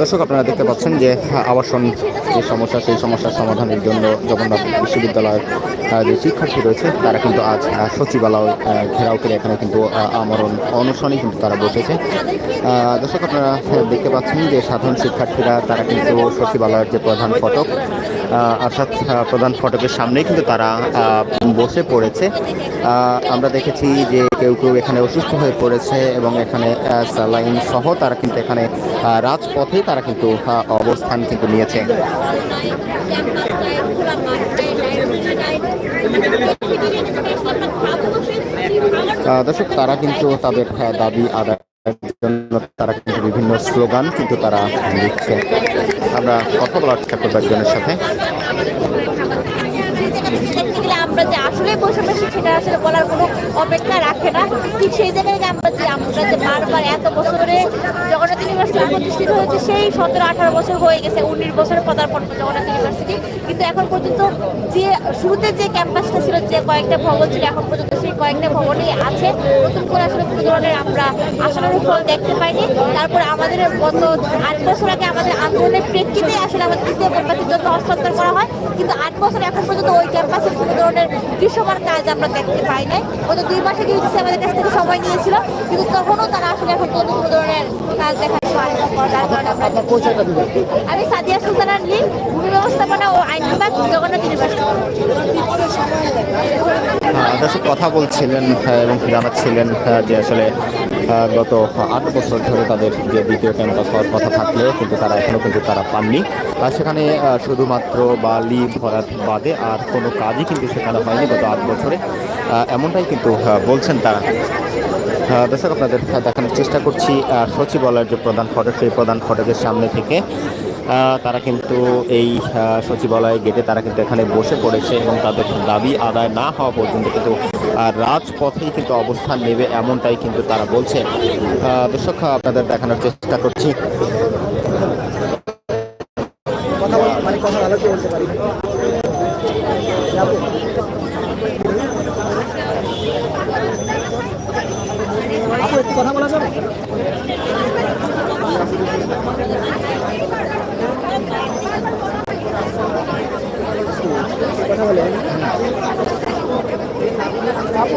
দর্শক, আপনারা দেখতে পাচ্ছেন যে আবাসন যে সমস্যা, সেই সমস্যার সমাধানের জন্য জগন্নাথ বিশ্ববিদ্যালয়ের যে শিক্ষার্থী রয়েছে, তারা কিন্তু আজ সচিবালয় ঘেরাও করে এখানে কিন্তু আমরণ অনশনে কিন্তু তারা বসেছে। দর্শক, আপনারা দেখতে পাচ্ছেন যে সাধারণ শিক্ষার্থীরা, তারা কিন্তু সচিবালয়ের যে প্রধান ফটক আহ, প্রধান ফটকের সামনেই কিন্তু তারা বসে পড়েছে। আমরা দেখেছি যে কেউ কেউ এখানে অসুস্থ হয়ে পড়েছে এবং এখানে স্যালাইন সহ তারা কিন্তু এখানে রাজপথেই তারা কিন্তু অবস্থান কিন্তু নিয়েছে। দর্শক তারা কিন্তু তাদের আহ, দাবি জন্য তারা কিন্তু বিভিন্ন স্লোগান কিন্তু তারা দিচ্ছে আমরা কথা বলার চেষ্টা করব একজনের সাথে। আমরা যে আসলে বসে বসে সেটা আসলে বলার কোনো অপেক্ষা রাখে না। ঠিক সেই জায়গায় আমরা যে আমরা যে বারবার এত বছরে ইউনিভার্সিটি প্রতিষ্ঠিত হয়েছে সেই সতেরো, আঠারো বছর হয়ে গেছে, উনিশ বছরে পদার্পণ জগন্নাথ ইউনিভার্সিটি কিন্তু এখন পর্যন্ত যে শুরুতে যে ক্যাম্পাসটা ছিল, যে কয়েকটা ভবন ছিল, এখন পর্যন্ত সেই কয়েকটা ভবনই আছে। নতুন করে আসলে কোনো ধরনের আমরা আশানুরূপ ফল দেখতে পাইনি। তারপরে আমাদের গত আট বছর আগে আমাদের আন্দোলনের প্রেক্ষিতে আসলে আমাদের তৃতীয় ক্যাম্পাসের জন্য হস্তান্তর করা হয়। কিন্তু আট বছর এখন পর্যন্ত ওই ক্যাম্পাসের কোনো ধরনের দৃশ্যমান কাজ আমরা দেখতে পাই নাই। গত দুই মাসে ইউজিসি আমাদের কাছ থেকে সময় নিয়েছিল, কিন্তু তখনও তারা আসলে এখন কোনো ধরনের কাজ দেখাতে যার আমি সাদিয়া ভূমি ব্যবস্থাপনা ও আইন বিভাগ জগন্নাথ ইউনিভার্সিটি। কথা বলছিলেন এবং জানাচ্ছিলেন যে আসলে গত আট বছর ধরে তাদের যে দ্বিতীয় ক্যাম্পাস হওয়ার কথা থাকলেও কিন্তু তারা এখনও কিন্তু তারা পাননি। আর সেখানে শুধুমাত্র বালি ভরাট বাদে আর কোনো কাজই কিন্তু সেখানে হয়নি গত আট বছরে। এমনটাই কিন্তু বলছেন তারা। দর্শক, আপনাদের দেখানোর চেষ্টা করছি সচিবালয়ের যে প্রধান ফটক, সেই প্রধান ফটকের সামনে থেকে তারা কিন্তু এই সচিবালয় গেটে তারা কিন্তু এখানে বসে পড়েছে এবং তাদের দাবি আদায় না হওয়া পর্যন্ত কিন্তু রাজপথেই কিন্তু অবস্থান নেবে এমনটাই কিন্তু তারা বলছে। দর্শক, আপনাদের দেখানোর চেষ্টা করছি। কথা মানে বলতে পারি আপু একটু কথা বলা যাবে কথা বলে। আপু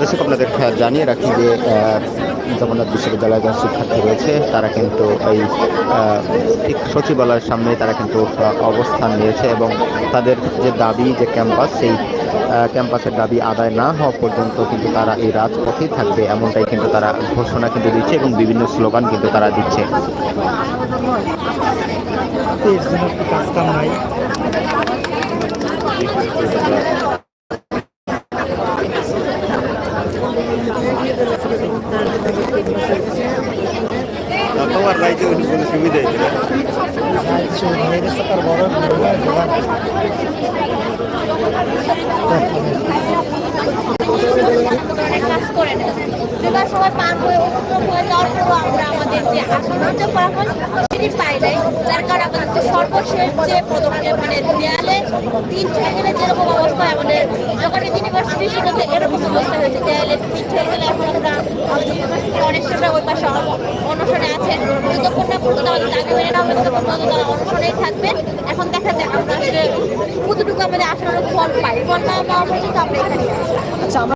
দর্শক, আপনাদের জানিয়ে রাখি যে জগন্নাথ বিশ্ববিদ্যালয়ের যারা শিক্ষার্থী রয়েছে। তারা কিন্তু এই ঠিক সচিবালয়ের সামনে তারা কিন্তু অবস্থান নিয়েছে এবং তাদের যে দাবি, যে ক্যাম্পাস, সেই ক্যাম্পাসের দাবি আদায় না হওয়া পর্যন্ত কিন্তু তারা এই রাজপথেই থাকবে, এমনটাই কিন্তু তারা ঘোষণা কিন্তু দিচ্ছে এবং বিভিন্ন স্লোগান কিন্তু তারা দিচ্ছে কাজ কাম নাই তোমার রাইতে কোনো তার ফলাফল সেটি পাই নাই? যার কারণে আমাদের সর্বশেষ যে পদক্ষেপ মানে দেয়ালে তিন ঠেলে গেলে যেরকম অবস্থা আমাদের যখন ইউনিভার্সিটির সাথে এরকম অবস্থা হয়েছে। দেয়ালে তিন ঠেলে গেলে স্টুডেন্টরা ওই পাশে অনশনে আছেন যতক্ষণ না পর্যন্ত আমাদের দাবি মেনে নেওয়া হবে ততক্ষণ তারা অনশনেই থাকবেন এখন দেখা যায় আমরা আসলে কতটুকু আমাদের আসলে ফল পাই। ফল না পাওয়া পর্যন্ত আমরা এখানে আছি। আচ্ছা